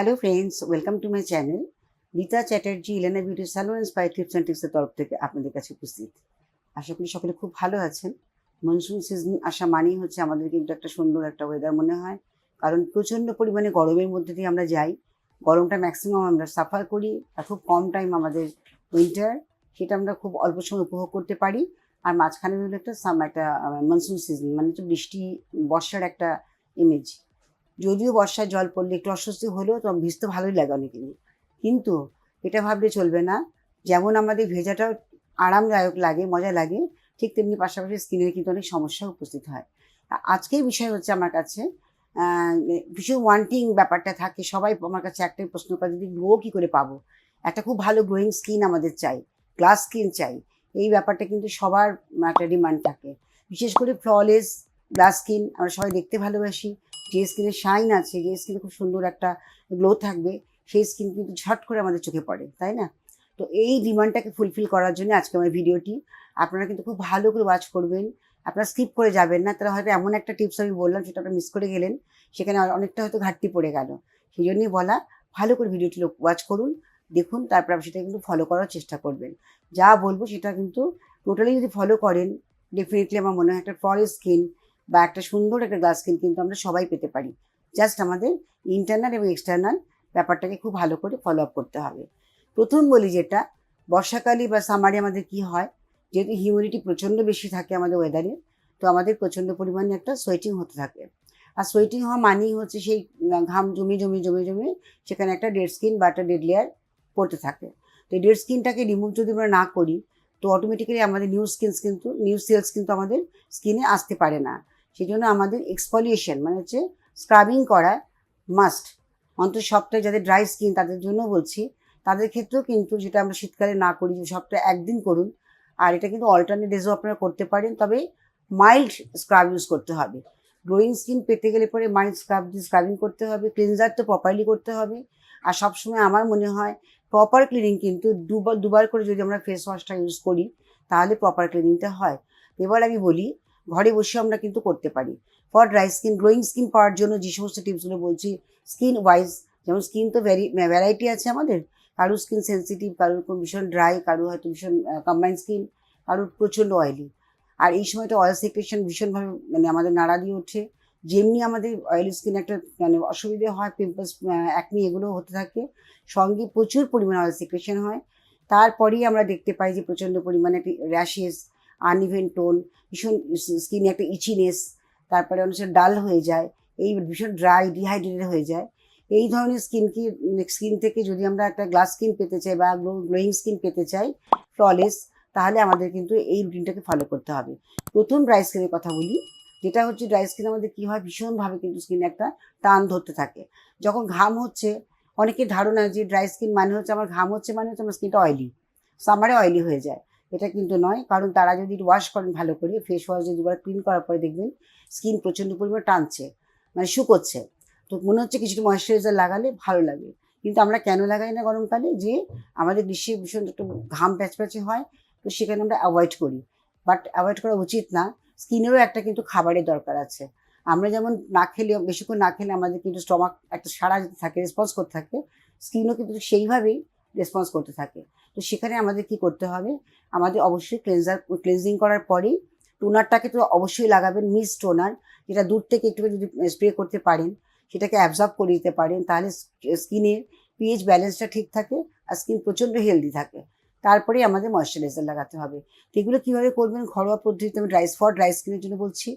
Hello friends welcome to my channel Rita Chatterjee Elena beauty salon inspire tips and টিপসের তরফ থেকে আপনাদের কাছে উপস্থিত। আশা করি সকলে খুব ভালো আছেন। মনসুন সিজন আসা মানেই হচ্ছে আমাদের কিন্তু একটা সুন্দর একটা ওয়েদার মনে হয়। কারণ প্রচণ্ড পরিমাণে গরমের মধ্যে দিয়ে আমরা যাই। গরমটা ম্যাক্সিমাম আমরা সাফার করি আর খুব কম টাইম আমাদের উইন্টার সেটা আমরা খুব অল্প সময় উপভোগ করতে পারি। আর মাঝখানে হলো একটা সাম একটা মনসুন সিজন মানে হচ্ছে বৃষ্টি, বর্ষার একটা ইমেজ যদিও বর্ষায় জল পড়লে একটু অস্বস্তি হলেও তো ভিজতে ভালোই লাগে অনেকেরই। কিন্তু এটা ভাবলে চলবে না। যেমন আমাদের ভেজাটা আরামদায়ক লাগে, মজা লাগে, ঠিক তেমনি পাশাপাশি স্কিনের কিন্তু অনেক সমস্যা উপস্থিত হয়। আজকের বিষয় হচ্ছে আমার কাছে ভীষণ ওয়ান্টিং ব্যাপারটা থাকে। সবাই আমার কাছে একটাই প্রশ্ন করে, যদি গ্লো কী করে পাবো? একটা খুব ভালো গ্লোয়িং স্কিন আমাদের চাই গ্লাস স্কিন চাই। এই ব্যাপারটা কিন্তু সবার একটা ডিমান্ড থাকে। বিশেষ করে ফ্ললেস গ্লাস স্কিন আমরা সবাই দেখতে ভালোবাসি। যে স্কিনে শাইন আছে, যে স্কিনে খুব সুন্দর একটা গ্লো থাকবে, সেই স্কিন কিন্তু ঝট করে আমাদের চোখে পড়ে, তাই না? তো এই ডিমান্ডটাকে ফুলফিল করার জন্য আজকে আমার ভিডিওটি আপনারা কিন্তু খুব ভালো করে ওয়াচ করবেন। আপনারা স্কিপ করে যাবেন না তাহলে হয়তো এমন একটা টিপস আমি বললাম, সেটা আপনারা মিস করে গেলেন, সেখানে অনেকটা হয়তো ঘাটতি পড়ে গেল। সেই জন্যই বলা, ভালো করে ভিডিওটি ওয়াচ করুন, দেখুন, তারপর আপনি সেটা কিন্তু ফলো করার চেষ্টা করবেন। যা বলব সেটা কিন্তু টোটালি যদি ফলো করেন ডেফিনেটলি আমার মনে হয় একটা ফরেস্ট স্কিন বা একটা সুন্দর একটা গ্লাস স্কিন কিন্তু আমরা সবাই পেতে পারি। জাস্ট আমাদের ইন্টারনাল এবং এক্সটার্নাল ব্যাপারটাকে খুব ভালো করে ফলো আপ করতে হবে। প্রথম বলি যেটা, বর্ষাকালে বা সামারে আমাদের কি হয়, যেহেতু হিউমিডিটি প্রচণ্ড বেশি থাকে আমাদের ওয়েদারে তো আমাদের প্রচণ্ড পরিমাণে একটা সোয়েটিং হতে থাকে। আর সোয়েটিং হওয়া মানেই হচ্ছে সেই ঘাম জমে জমে জমে জমে সেখানে একটা ডেড স্কিন বা একটা ডেড লেয়ার পড়তে থাকে। তো ডেড স্কিনটাকে রিমুভ যদি আমরা না করি, তো অটোমেটিক্যালি আমাদের নিউ স্কিনস কিন্তু নিউ সেলস কিন্তু আমাদের স্কিনে আসতে পারে না। সেই জন্য আমাদের এক্সপলিয়েশন মানে হচ্ছে স্ক্রাবিং করা মাস্ট অন্তত সপ্তাহে যাদের ড্রাই স্কিন তাদের জন্য বলছি, তাদের ক্ষেত্রেও কিন্তু যেটা আমরা শীতকালে না করি সপ্তাহে একদিন করুন। আর এটা কিন্তু অল্টারনেট ডেজও আপনারা করতে পারেন, তবে মাইল্ড স্ক্রাব ইউজ করতে হবে। গ্লোয়িং স্কিন পেতে গেলে পরে মাইল্ড স্ক্রাব দিয়ে স্ক্রাবিং করতে হবে ক্লিনজার তো প্রপারলি করতে হবে। আর সবসময় আমার মনে হয় প্রপার ক্লিনিং কিন্তু দুবার দুবার করে যদি আমরা ফেস ওয়াশটা ইউজ করি, তাহলে প্রপার ক্লিনিংটা হয়। এবার আমি বলি ঘরে বসে আমরা কিন্তু করতে পারি। For dry skin glowing skin পাওয়ার জন্য যে সমস্ত টিপসগুলো বলছি স্কিন ওয়াইজ যেমন স্কিন তো ভ্যারি ভ্যারাইটি আছে আমাদের। কারও স্কিন সেন্সিটিভ কারোর ভীষণ ড্রাই কারও হয়তো ভীষণ কম্বাইন স্কিন কারোর প্রচণ্ড অয়েলি আর এই সময়টা অয়েল সিক্রেশন ভীষণভাবে মানে আমাদের নাড়া দিয়ে ওঠে। যেমনি আমাদের অয়েলি স্কিন একটা মানে অসুবিধে হয় পিম্পলস একনি এগুলো হতে থাকে, সঙ্গে প্রচুর পরিমাণে অয়েল সিক্রেশন হয়। তারপরেই আমরা দেখতে পাই যে প্রচণ্ড পরিমাণে র্যাশেস আনইভেন টোন, ভীষণ স্কিনে একটা ইচিনেস তারপরে অনেক ডাল হয়ে যায়, এই ভীষণ ড্রাই ডিহাইড্রেটেড হয়ে যায়। এই ধরনের স্কিনকে স্কিন থেকে যদি আমরা একটা গ্লাস স্কিন পেতে চাই বা গ্লোয়িং স্কিন পেতে চাই ফ্ললেস তাহলে আমাদের কিন্তু এই রুটিনটাকে ফলো করতে হবে। প্রথম ড্রাই স্কিনের কথা বলি, যেটা হচ্ছে ড্রাই স্কিন আমাদের কী হয়, ভীষণভাবে কিন্তু স্কিনে একটা টান ধরতে থাকে। যখন ঘাম হচ্ছে অনেকের ধারণা যে ড্রাই স্কিন মানে হচ্ছে, আমার ঘাম হচ্ছে মানে হচ্ছে আমার স্কিনটা অয়েলি সামারে অয়েলি হয়ে যায়। এটা কিন্তু নয়, কারণ তারা যদি ওয়াশ করেন ভালো করে ফেস ওয়াশ যদি দুবার ক্লিন করার পরে দেখবেন স্কিন প্রচণ্ড পরিমাণে টানছে মানে শুকোচ্ছে তো মনে হচ্ছে কিছুটা ময়শ্চারাইজার লাগালে ভালো লাগে। কিন্তু আমরা কেন লাগাই না গরমকালে? যে আমাদের গ্রীষ্মে ভীষণ একটু ঘাম প্যাচপ্যাচে হয়, তো সেখানে আমরা অ্যাভয়েড করি। বাট অ্যাভয়েড করা উচিত না স্কিনেরও একটা কিন্তু খাবারের দরকার আছে। আমরা যেমন না খেলে, বেশিক্ষণ না খেলে আমাদের কিন্তু স্টমাক একটা সারা থাকে রেসপন্স করতে থাকে স্কিনও কিন্তু সেইভাবেই রেসপন্স করতে থাকে। তো সেখানে আমাদের কি করতে হবে? আমাদের অবশ্যই ক্লেনজার ক্লেনজিং করার পরেই টোনারটাকে তো অবশ্যই লাগাবেন মিস টোনার যেটা দূর থেকে একটু যদি স্প্রে করতে পারেন, সেটাকে অ্যাবজর্ব করে দিতে পারেন, তাহলে স্কিনের পিএইচ ব্যালেন্সটা ঠিক থাকে আর স্কিন প্রচণ্ড হেলদি থাকে। তারপরে আমাদের ময়শ্চারাইজার লাগাতে হবে। তো এগুলো কীভাবে করবেন? ঘরোয়া পদ্ধতিতে আমি ড্রাই ফর ড্রাই স্কিনের জন্য বলছি।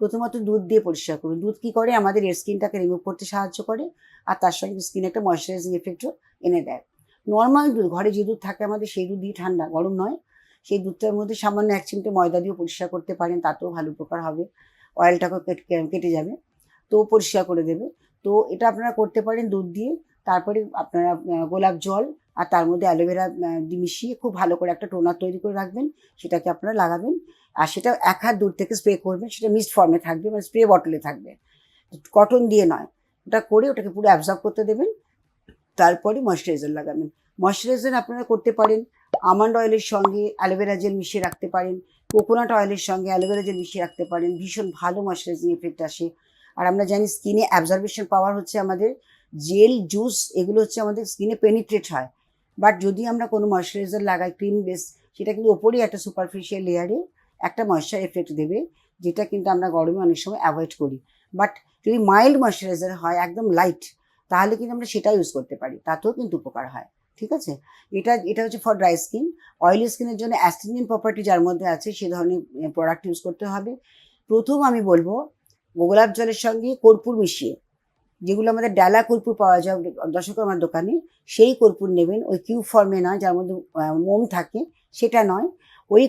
প্রথমত দুধ দিয়ে পরিষ্কার করুন। দুধ কী করে? আমাদের স্কিনটাকে রিমুভ করতে সাহায্য করে, আর তার সঙ্গে স্কিনে একটা ময়শ্চারাইজিং এফেক্টও এনে দেয়। নর্মাল দুধ ঘরে যে দুধ থাকে আমাদের, সেই দুধ দিয়ে ঠান্ডা, গরম নয়। সেই দুধটার মধ্যে সামান্য এক চিমটে ময়দা দিয়ে পরিষ্কার করতে পারেন, তাতেও ভালো উপকার হবে। অয়েলটাকেও কেটে যাবে, তো পরিষ্কার করে দেবে। তো এটা আপনারা করতে পারেন দুধ দিয়ে। তারপরে আপনারা গোলাপ জল আর তার মধ্যে অ্যালোভেরা মিশিয়ে খুব ভালো করে একটা টোনার তৈরি করে রাখবেন। সেটাকে আপনারা লাগাবেন। আর সেটা এক হাত দূর থেকে স্প্রে করবেন। সেটা মিক্সড ফর্মে থাকবে মানে স্প্রে বটলে থাকবে। কটন দিয়ে নয়। ওটা করে ওটাকে পুরো অ্যাবজর্ব করতে দেবেন। তারপরে ময়শ্চারাইজার লাগাবেন। ময়শ্চারাইজার আপনারা করতে পারেন আমন্ড অয়েলের সঙ্গে অ্যালোভেরা জেল মিশিয়ে রাখতে পারেন কোকোনাট অয়েলের সঙ্গে অ্যালোভেরা জেল মিশিয়ে রাখতে পারেন, ভীষণ ভালো ময়শ্চারাইজিং এফেক্ট আসে। আর আমরা জানি স্কিনে অ্যাবজারভেশন পাওয়ার হচ্ছে আমাদের জেল জুস এগুলো হচ্ছে আমাদের স্কিনে পেনিট্রেট হয়। বাট যদি আমরা কোনো ময়শ্চারাইজার লাগাই ক্রিম বেস সেটা কিন্তু ওপরেই একটা সুপারফিশিয়াল লেয়ারে একটা ময়শ্চার এফেক্ট দেবে, যেটা কিন্তু আমরা গরমে অনেক সময় অ্যাভয়েড করি। বাট যদি মাইল্ড ময়শ্চারাইজার হয়, একদম লাইট তাহলে কিন্তু আমরা সেটা ইউজ করতে পারি, তাতেও কিন্তু উপকার হয়, ঠিক আছে? এটা এটা হচ্ছে ফর ড্রাই স্কিন অয়েলি স্কিনের জন্য অ্যাস্টিনিয়ান প্রপার্টি যার মধ্যে আছে, সে ধরনের প্রোডাক্ট ইউজ করতে হবে। প্রথম আমি বলব, গোলাপ জলের সঙ্গে কর্পূর মিশিয়ে, যেগুলো আমাদের ডালা কর্পূর পাওয়া যায়, দর্শক আমার দোকানে, সেই কর্পূর নেবেন, ওই কিউ ফর্মে নয় যার মধ্যে মোম থাকে, সেটা নয়। ওই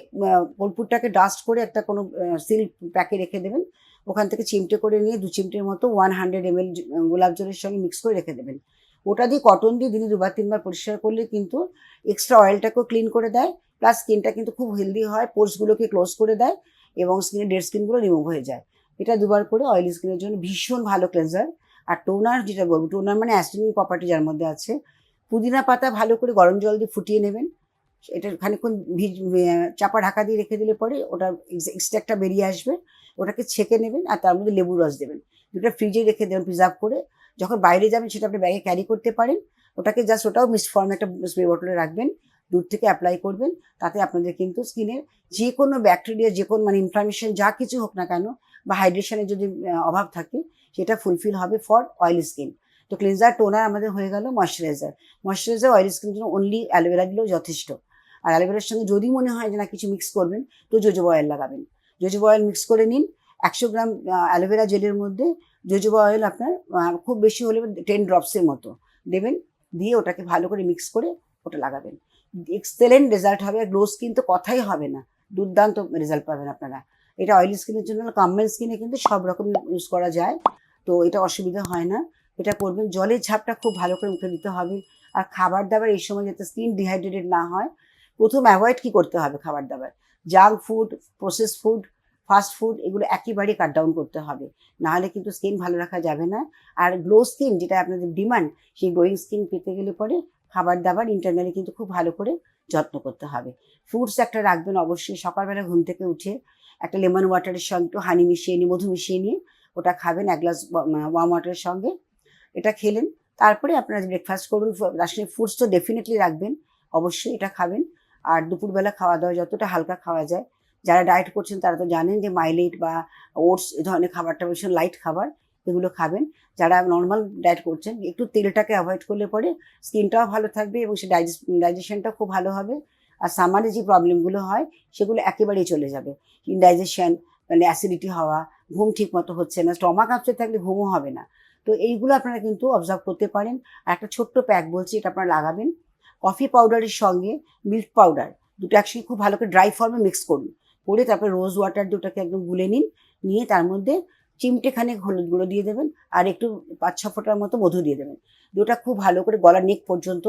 কর্পূরটাকে ডাস্ট করে একটা কোনো সিল প্যাকে রেখে দেবেন। ওখান থেকে চিমটে করে নিয়ে দু চিমটের মতো ওয়ান হান্ড্রেড এম এল গোলাপ জলের সঙ্গে মিক্স করে রেখে দেবেন। ওটা দিয়ে কটন দিয়ে দিনে দুবার তিনবার পরিষ্কার করলে কিন্তু এক্সট্রা অয়েলটাকেও ক্লিন করে দেয়। প্লাস স্কিনটা কিন্তু খুব হেলদি হয় পোর্সগুলোকে ক্লোজ করে দেয় এবং স্কিনের ডেড স্কিনগুলো রিমুভ হয়ে যায়। এটা দুবার করে অয়েলি স্কিনের জন্য ভীষণ ভালো ক্লেন্সার আর টোনার যেটা বলব টোনার মানে অ্যাস্টিনিক প্রপার্টি যার মধ্যে আছে। পুদিনা পাতা ভালো করে গরম জল দিয়ে ফুটিয়ে নেবেন। এটা খানিকক্ষণ ভিজ চাপা ঢাকা দিয়ে রেখে দিলে পরে ওটা এক্সট্রাক্টটা বেরিয়ে আসবে। ওটাকে ছেঁকে নেবেন আর তার মধ্যে লেবু রস দেবেন। দুটো ফ্রিজে রেখে দেবেন প্রিজার্ভ করে। যখন বাইরে যাবেন সেটা আপনি ব্যাগে ক্যারি করতে পারেন। ওটাকে জাস্ট ওটাও মিক্সড ফর্মে একটা স্প্রে বটলে রাখবেন। দূর থেকে অ্যাপ্লাই করবেন। তাতে আপনাদের কিন্তু স্কিনের যে কোনো ব্যাকটেরিয়া যে কোনো মানে ইনফ্লামেশন যা কিছু হোক না কেন বা হাইড্রেশনের যদি অভাব থাকে, সেটা ফুলফিল হবে ফর অয়েলি স্কিন তো ক্লিনজার টোনার আমাদের হয়ে গেল ময়শ্চারাইজার ময়শ্চারাইজার অয়েলি স্কিনের জন্য অনলি অ্যালোভেরা দিলেও যথেষ্ট। আর অ্যালোভেরার সঙ্গে যদি মনে হয় যে না কিছু মিক্স করবেন, তো জোজোবা অয়েল লাগাবেন। জোজোবা অয়েল মিক্স করে নিন। একশো গ্রাম অ্যালোভেরা জেলের মধ্যে জোজোবা অয়েল আপনার খুব বেশি হলে টেন ড্রপসের মতো দেবেন। দিয়ে ওটাকে ভালো করে মিক্স করে ওটা লাগাবেন। এক্সেলেন্ট রেজাল্ট হবে। গ্লো স্কিন তো কথাই হবে না। দুর্দান্ত রেজাল্ট পাবেন আপনারা। এটা অয়েলি স্কিনের জন্য কাম্বেল স্কিনে কিন্তু সব রকম ইউজ করা যায়। তো এটা অসুবিধা হয় না। এটা করবেন। জলের ঝাপটা খুব ভালো করে মুখে দিতে হবে। আর খাবার দাবার এই সময় যাতে স্কিন ডিহাইড্রেটেড না হয়, প্রথম অ্যাভয়েড কি করতে হবে খাবার দাবার? Junk food process food fast food এগুলো একেবারে কাট ডাউন করতে হবে। নাহলে কিন্তু স্কিন ভালো রাখা যাবে না। আর গ্লো স্কিন যেটা আপনাদের ডিমান্ড সেই গ্লোয়িং স্কিন পেতে গেলে পরে খাবার দাবার ইন্টারনালি কিন্তু খুব ভালো করে যত্ন করতে হবে। ফ্রুটস একটা রাখবেন অবশ্যই। সকালবেলা ঘুম থেকে উঠে একটা লেমন ওয়াটারের সঙ্গে একটু হানি মিশিয়ে নিয়ে, মধু মিশিয়ে নিয়ে ওটা খাবেন এক গ্লাস ওয়ার্ম ওয়াটারের সঙ্গে। এটা খেলেন। তারপরে আপনারা ব্রেকফাস্ট করুন। সঙ্গে ফ্রুটস তো ডেফিনেটলি রাখবেন। অবশ্যই এটা খাবেন। আর দুপুরবেলা খাওয়া দাওয়া যতটা হালকা খাওয়া যায়। যারা ডায়েট করছেন তারা তো জানেন যে মাইলেট বা ওটস এ ধরনের খাবারটা ভীষণ লাইট খাবার, এগুলো খাবেন। যারা নর্মাল ডায়েট করছেন, একটু তেলটাকে অ্যাভয়েড করলে পরে স্কিনটাও ভালো থাকবে এবং সে ডাইজেশনটাও খুব ভালো হবে। আর সামারে যে প্রবলেমগুলো হয়, সেগুলো একেবারেই চলে যাবে। ইনডাইজেশন মানে অ্যাসিডিটি হওয়া, ঘুম ঠিক মতো হচ্ছে না স্টমাক আপসে থাকলে ঘুমও হবে না। তো এইগুলো আপনারা কিন্তু অবজার্ভ করতে পারেন। আর একটা ছোট্ট প্যাক বলছি, এটা আপনারা লাগাবেন। কফি পাউডারের সঙ্গে মিল্ক পাউডার দুটো একসঙ্গে খুব ভালো করে ড্রাই ফর্মে মিক্স করুন। করে তারপরে রোজ ওয়াটার দিয়ে ওটাকে একদম গুলে নিন, নিয়ে তার মধ্যে চিমটেখানে হলুদ গুঁড়ো দিয়ে দেবেন আর একটু পাঁচ ছ ফোঁটার মতো মধু দিয়ে দেবেন। দুটা খুব ভালো করে গলার নেক পর্যন্ত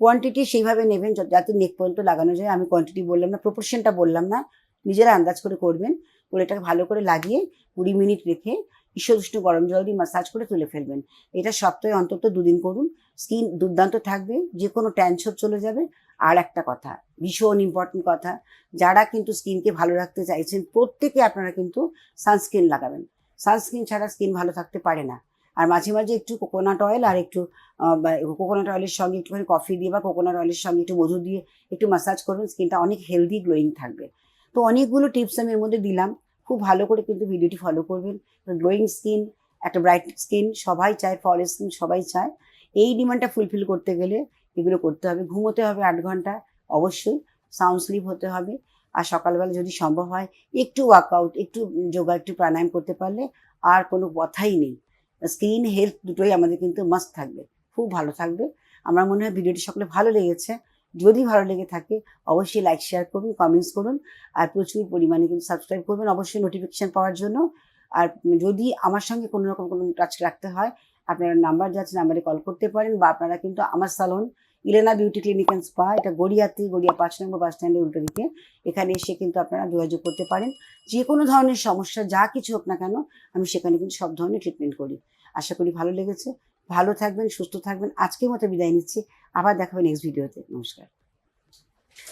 কোয়ান্টিটি সেইভাবে নেবেন যাতে নেক পর্যন্ত লাগানো যায়। আমি কোয়ান্টিটি বললাম না প্রপোর্শনটা বললাম না, নিজেরা আন্দাজ করে করবেন। করে এটাকে ভালো করে লাগিয়ে কুড়ি মিনিট রেখে ঈষদুষ্ণ গরম জল দিয়ে মাসাজ করে তুলে ফেলবেন। এটা সপ্তাহে অন্তত দুদিন করুন। স্কিন দুর্দান্ত থাকবে যে কোনো ট্যানসব চলে যাবে। আর একটা কথা, ভীষণ ইম্পর্টেন্ট কথা, যারা কিন্তু স্কিনকে ভালো রাখতে চাইছেন, প্রত্যেকে আপনারা কিন্তু সানস্ক্রিন লাগাবেন। সানস্ক্রিন ছাড়া স্কিন ভালো থাকতে পারে না। আর মাঝে মাঝে একটু কোকোনাট অয়েল আর একটু কোকোনাট অয়েলের সঙ্গে একটুখানি কফি দিয়ে বা কোকোনাট অয়েলের সঙ্গে একটু মধু দিয়ে একটু মাসাজ করবেন স্কিনটা অনেক হেলদি গ্লোয়িং থাকবে। তো অনেকগুলো টিপস আমি এর মধ্যে দিলাম। খুব ভালো করে কিন্তু ভিডিওটি ফলো করবেন। গ্লোয়িং স্কিন একটা ব্রাইট স্কিন সবাই চায় ফল স্কিন সবাই চায়। এই ডিমান্ডটা ফুলফিল করতে গেলে এগুলো করতে হবে। ঘুমোতে হবে আট ঘণ্টা, অবশ্যই। সাউন্ড স্লিপ হতে হবে। আর সকালবেলা যদি সম্ভব হয়, একটু ওয়ার্কআউট একটু যোগা, একটু প্রাণায়াম করতে পারলে আর কোনো কথাই নেই। স্কিন হেলথ দুটোই আমাদের কিন্তু মাস্ট থাকবে। খুব ভালো থাকবে। আমার মনে হয় ভিডিওটি সকলে ভালো লেগেছে। যদি ভালো লেগে থাকে, অবশ্যই লাইক শেয়ার করুন কমেন্টস করুন, আর প্রচুর পরিমাণে কিন্তু সাবস্ক্রাইব করবেন, অবশ্যই নোটিফিকেশান পাওয়ার জন্য। আর যদি আমার সঙ্গে কোনো রকম কোনো টাচ রাখতে হয়, আপনারা নাম্বার যাচ্ছে নাম্বারে কল করতে পারেন, বা আপনারা কিন্তু আমার salon Elena beauty clinic and spa এটা গড়িয়াতে, গড়িয়া পাঁচ নম্বর বাস স্ট্যান্ডের উল্টো দিকে, এখানে এসে কিন্তু আপনারা যোগাযোগ করতে পারেন। যে কোনো ধরনের সমস্যা, যা কিছু হোক না কেন, আমি সেখানে কিন্তু সব ধরনের ট্রিটমেন্ট করি। আশা করি ভালো লেগেছে। ভালো থাকবেন, সুস্থ থাকবেন। আজকের মতো বিদায় নিচ্ছি। আবার দেখাবেন নেক্সট ভিডিওতে নমস্কার।